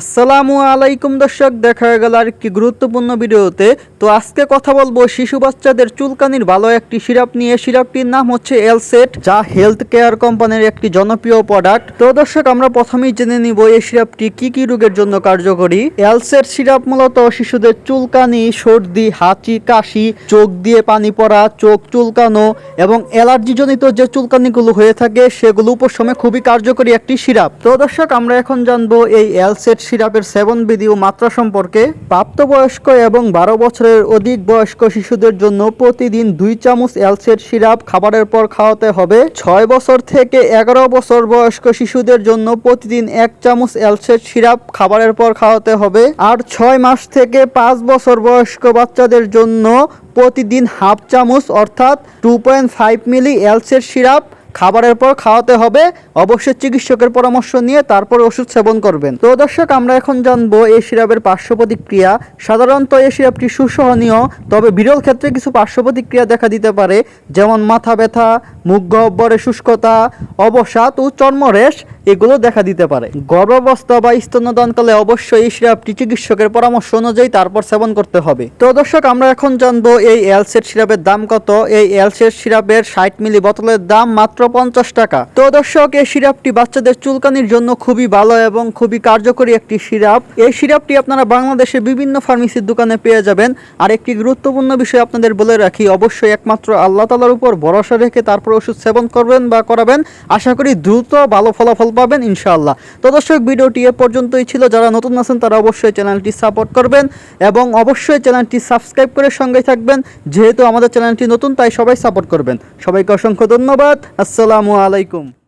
আসসালামু আলাইকুম দর্শক দেখা গেল আর কি গুরুত্বপূর্ণ ভিডিওতে। তো আজকে কথা বলব শিশু বাচ্চাদের চুলকানির ভালো একটি সিরাপ নিয়ে। সিরাপটির নাম হচ্ছে এলসেট, যা হেলথ কেয়ার কোম্পানির একটি জনপ্রিয় প্রোডাক্ট তো দর্শক, আমরা প্রথমেই জেনে নিব এই সিরাপটি কি কি রোগের জন্য কার্যকরী। এলসেট সিরাপ মূলত শিশুদের চুলকানি, সর্দি, হাঁচি, কাশি, চোখ দিয়ে পানি পড়া, চোখ চুলকানো এবং অ্যালার্জিজনিত যে চুলকানিগুলো হয়ে থাকে, সেগুলো উপশমে খুবই কার্যকরী একটি সিরাপ। তো দর্শক, আমরা এখন জানব এই এলসেট সিরাপের সেবন বিধি ও মাত্রা সম্পর্কে। প্রাপ্তবয়স্ক এবং বারো বছরের অধিক বয়স্ক শিশুদের জন্য প্রতিদিন দুই চামচ এলসেট সিরাপ খাবারের পর খাওয়াতে হবে। ছয় বছর থেকে এগারো বছর বয়স্ক শিশুদের জন্য প্রতিদিন এক চামচ এলসেট সিরাপ খাবারের পর খাওয়াতে হবে। আর ছয় মাস থেকে পাঁচ বছর বয়স্ক বাচ্চাদের জন্য প্রতিদিন হাফ চামচ অর্থাৎ টু পয়েন্ট ফাইভ মিলি এলসেট সিরাপ খাবারের পর খাওয়াতে হবে, অবশ্যই চিকিৎসকের পরামর্শ নিয়ে তারপর ওষুধ সেবন করবেন। তো দর্শক, আমরা এখন জানব এই সিরাপের পার্শ্ব প্রতিক্রিয়া। সাধারণত এই সিরাপটি সুসহনীয়, তবে বিরল ক্ষেত্রে কিছু পার্শ্ব প্রতিক্রিয়া দেখা দিতে পারে, যেমন মাথা ব্যথা মুখ গহ্বরে শুষ্কতা, অবসাদ ও চর্মরেশ এগুলো দেখা দিতে পারে। গর্ভাবস্থা বা স্তন্যদানকালে অবশ্যই এই সিরাপটি চিকিৎসকের পরামর্শ অনুযায়ী তারপর সেবন করতে হবে। তো দর্শক, আমরা এখন জানব এই এলসেট সিরাপের দাম কত? এই এলসেট সিরাপের ষাট মিলি বোতলের দাম মাত্র পঞ্চাশ টাকা। তো দর্শক, এই সিরাপটি বাচ্চাদের চুলকানির জন্য খুবই ভালো এবং খুবই কার্যকরী একটি সিরাপ। এই সিরাপটি আপনারা বাংলাদেশে বিভিন্ন ফার্মেসির দোকানে পেয়ে যাবেন। আর একটি গুরুত্বপূর্ণ বিষয় আপনাদের বলে রাখি, অবশ্যই একমাত্র আল্লাহ তালার উপর ভরসা রেখে তারপর ওষুধ সেবন করবেন বা করাবেন, আশা করি দ্রুত ভালো ফলাফল পাবেন ইনশাআল্লাহ। তো দর্শক, ভিডিওটি এ পর্যন্তই ছিল। যারা নতুন আছেন, তারা অবশ্যই চ্যানেলটি সাপোর্ট করবেন এবং অবশ্যই চ্যানেলটি সাবস্ক্রাইব করে সঙ্গে থাকবেন। যেহেতু আমাদের চ্যানেলটি নতুন, তাই সবাই সাপোর্ট করবেন। সবাইকে অসংখ্য ধন্যবাদ। আসসালামু আলাইকুম।